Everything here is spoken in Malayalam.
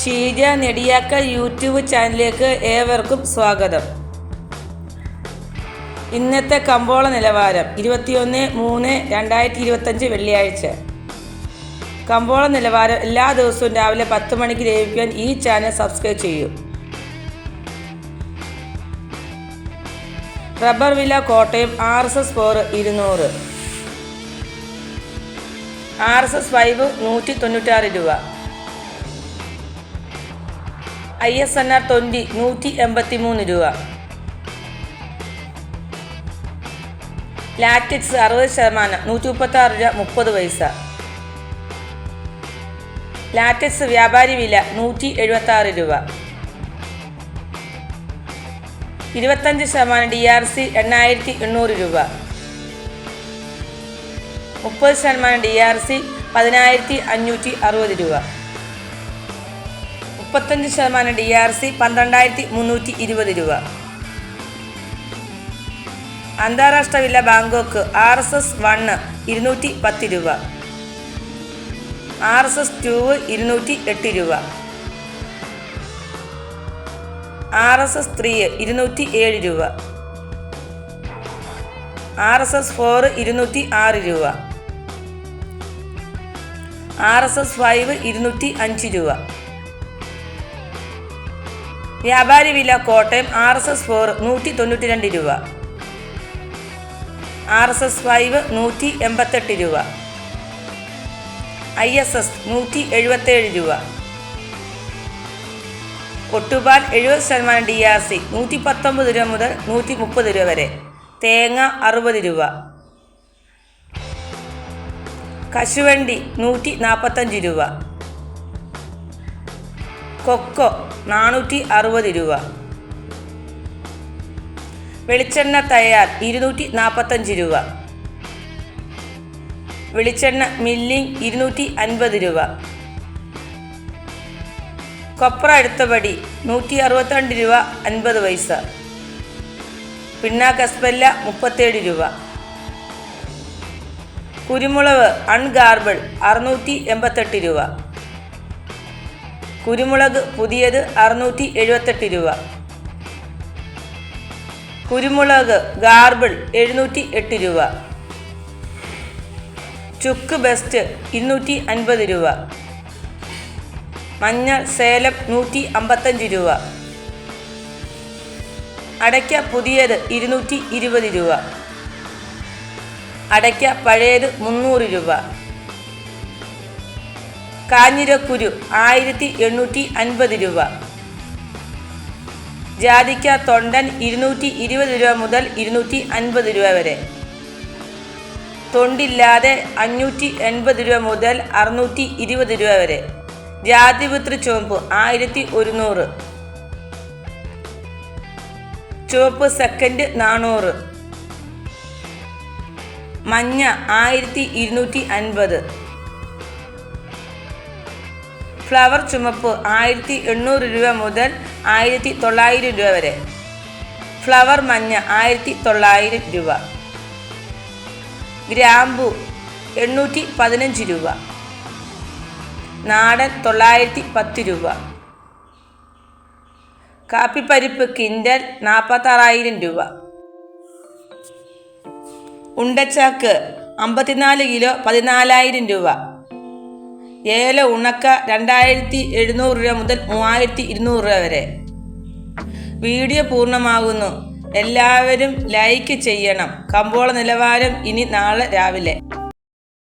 ഷീജ നെടിയാക്കൽ യൂട്യൂബ് ചാനലിലേക്ക് ഏവർക്കും സ്വാഗതം. ഇന്നത്തെ കമ്പോള നിലവാരം ഇരുപത്തിയൊന്ന് മൂന്ന് രണ്ടായിരത്തി ഇരുപത്തഞ്ച് വെള്ളിയാഴ്ച. കമ്പോള നിലവാരം എല്ലാ ദിവസവും രാവിലെ പത്ത് മണിക്ക് ലഭിക്കാൻ ഈ ചാനൽ സബ്സ്ക്രൈബ് ചെയ്യൂ. റബ്ബർ വില Kottayam R S S four ഇരുന്നൂറ്. ആർ എസ് എസ് ഫൈവ് നൂറ്റി തൊണ്ണൂറ്റാറ് രൂപ. I S N R twenty നൂറ്റി എൺപത്തി മൂന്ന് രൂപ. ലാറ്റിക്സ് അറുപത് ശതമാനം നൂറ്റി മുപ്പത്താറ് രൂപ മുപ്പത് പൈസ. ലാറ്റിക്സ് വ്യാപാരി വില നൂറ്റി എഴുപത്താറ് രൂപ. ഇരുപത്തഞ്ച് ശതമാനം ഡി ആർ സി എണ്ണായിരത്തി എണ്ണൂറ് രൂപ. മുപ്പത് ശതമാനം ഡി ആർ സി പതിനായിരത്തി അഞ്ഞൂറ്റി അറുപത് രൂപ. മുപ്പത്തഞ്ച് ശതമാനം ഡി ആർ സി പന്ത്രണ്ടായിരത്തി മുന്നൂറ്റി ഇരുപത് രൂപ. അന്താരാഷ്ട്ര വില Bangkok R S S one ഇരുന്നൂറ്റി പത്ത് രൂപ. ആർ എസ് എസ് ടു ഇരുന്നൂറ്റി എട്ട് രൂപ. ആർ എസ് എസ് ത്രീ ഇരുന്നൂറ്റി ഏഴ് രൂപ. ആർ എസ് എസ് ഫോർ ഇരുന്നൂറ്റി ആറ് രൂപ. ആർ എസ് എസ് ഫൈവ് ഇരുന്നൂറ്റി അഞ്ച് രൂപ. വ്യാപാരി വില Kottayam R S S four നൂറ്റി തൊണ്ണൂറ്റി രണ്ട് രൂപ. ആർ എസ് എസ് ഫൈവ് നൂറ്റി എൺപത്തെട്ട് രൂപ. ഐ എസ് എസ് നൂറ്റി എഴുപത്തേഴ് രൂപ. ഒട്ടുപാൽ എഴുപത് ശതമാനം ഡി ആർ സി നൂറ്റി പത്തൊമ്പത് രൂപ മുതൽ നൂറ്റി മുപ്പത് രൂപ വരെ. തേങ്ങ അറുപത് രൂപ. കശുവണ്ടി നൂറ്റി നാൽപ്പത്തഞ്ച് രൂപ. കൊക്കോ നാനൂറ്റി അറുപത് രൂപ. വെളിച്ചെണ്ണ തയ്യാർ ഇരുന്നൂറ്റി നാൽപ്പത്തഞ്ച് രൂപ. വെളിച്ചെണ്ണ മില്ലിംഗ് ഇരുന്നൂറ്റി അൻപത് രൂപ. കൊപ്ര അടുത്തപടി നൂറ്റി അറുപത്തിരണ്ട് രൂപ അൻപത് പൈസ. പിണ്ണാക്കസ്പെല്ല മുപ്പത്തേഴ് രൂപ. കുരുമുളക് അൺഗാർബിൾ അറുന്നൂറ്റി എൺപത്തെട്ട് രൂപ. കുരുമുളക് പുതിയത് അറുന്നൂറ്റി എഴുപത്തെട്ട് രൂപ. കുരുമുളക് ഗാർബിൾ എഴുന്നൂറ്റി എട്ട് രൂപ. ചുക്ക് ബെസ്റ്റ് ഇരുന്നൂറ്റി അൻപത് രൂപ. മഞ്ഞൾ സേലം നൂറ്റി അമ്പത്തഞ്ച് രൂപ. അടയ്ക്ക പുതിയത് ഇരുന്നൂറ്റി ഇരുപത് രൂപ. അടയ്ക്ക പഴയത് മുന്നൂറ് രൂപ. കാഞ്ഞിരക്കുരു ആയിരത്തി എണ്ണൂറ്റി അൻപത് രൂപ. ജാതിക്ക തൊണ്ടൻ ഇരുന്നൂറ്റി ഇരുപത് രൂപ മുതൽ ഇരുന്നൂറ്റി അൻപത് രൂപ വരെ. തൊണ്ടില്ലാതെ അഞ്ഞൂറ്റി എൺപത് രൂപ മുതൽ അറുന്നൂറ്റി ഇരുപത് രൂപ വരെ. ജാതിപുത്രി ചുവപ്പ് ആയിരത്തി ഒരുന്നൂറ്. ചുവപ്പ് സെക്കൻഡ് നാനൂറ്. മഞ്ഞ ആയിരത്തി ഇരുന്നൂറ്റി അൻപത്. ഫ്ലവർ ചുമപ്പ് ആയിരത്തി എണ്ണൂറ് രൂപ മുതൽ ആയിരത്തി തൊള്ളായിരം രൂപ വരെ. ഫ്ലവർ മഞ്ഞ ആയിരത്തി തൊള്ളായിരം രൂപ. ഗ്രാമ്പു എണ്ണൂറ്റി പതിനഞ്ച് രൂപ. നാടൻ തൊള്ളായിരത്തി പത്ത് രൂപ. കാപ്പിപ്പരിപ്പ് കിൻഡൽ നാൽപ്പത്താറായിരം രൂപ. ഉണ്ടച്ചാക്ക് അമ്പത്തിനാല് കിലോ പതിനാലായിരം രൂപ. ഏല ഉണക്ക രണ്ടായിരത്തി എഴുന്നൂറ് രൂപ മുതൽ മൂവായിരത്തി ഇരുന്നൂറ് രൂപ വരെ. വീഡിയോ പൂർണമാകുന്നു. എല്ലാവരും ലൈക്ക് ചെയ്യണം. കമ്പോള നിലവാരം ഇനി നാളെ രാവിലെ.